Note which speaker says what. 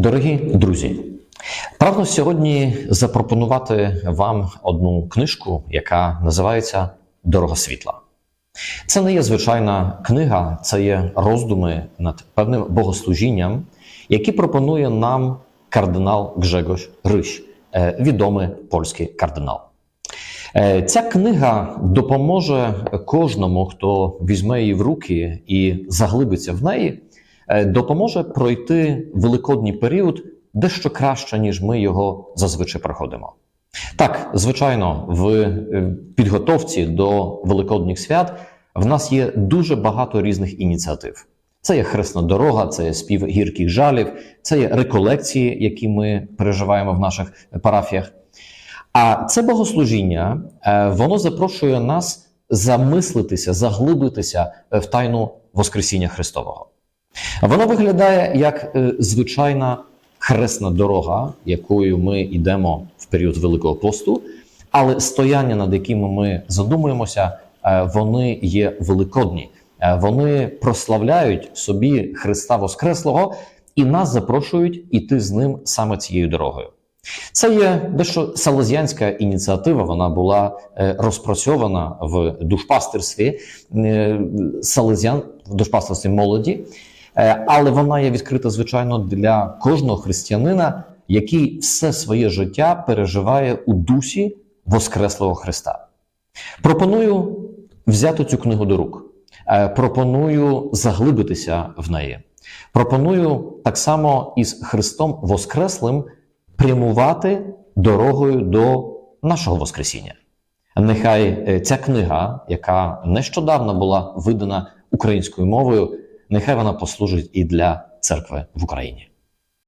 Speaker 1: Дорогі друзі, прагну сьогодні запропонувати вам одну книжку, яка називається Дорога світла. Це не є звичайна книга, це є роздуми над певним богослужінням, які пропонує нам кардинал Гжегош Рищ, е, відомий польський кардинал. Е, Ця книга допоможе кожному, хто візьме її в руки і заглибиться в неї, допоможе пройти великодній період дещо краще, ніж ми його зазвичай проходимо. Так, звичайно, в е, підготовці до великодніх свят в нас є дуже багато різних ініціатив. Це є хресна дорога, це є спів гірких жалів, це є реколекції, які ми переживаємо в наших парафіях. А це богослужіння, е, воно запрошує нас замислитися, заглибитися в тайну Воскресіння Христового. Воно виглядає як е, звичайна хресна дорога, якою ми йдемо в період Великого посту, але стояння, над якими ми задумуємося, е, вони є великодні. Е, Вони прославляють собі Христа Воскреслого і нас запрошують іти з ним саме цією дорогою. Це є дещо салезіанська ініціатива. Вона була розпрацьована в душпастерстві е, в душпастерстві молоді, але вона є відкрита, звичайно, для кожного християнина, який все своє життя переживає у дусі Воскреслого Христа. Пропоную взяти цю книгу до рук. Е, Пропоную заглибитися в неї. Пропоную так само із Христом Воскреслим прямувати дорогою до нашого Воскресіння. Нехай е, ця книга, яка нещодавно була видана українською мовою, нехай вона послужить і для церкви в Україні.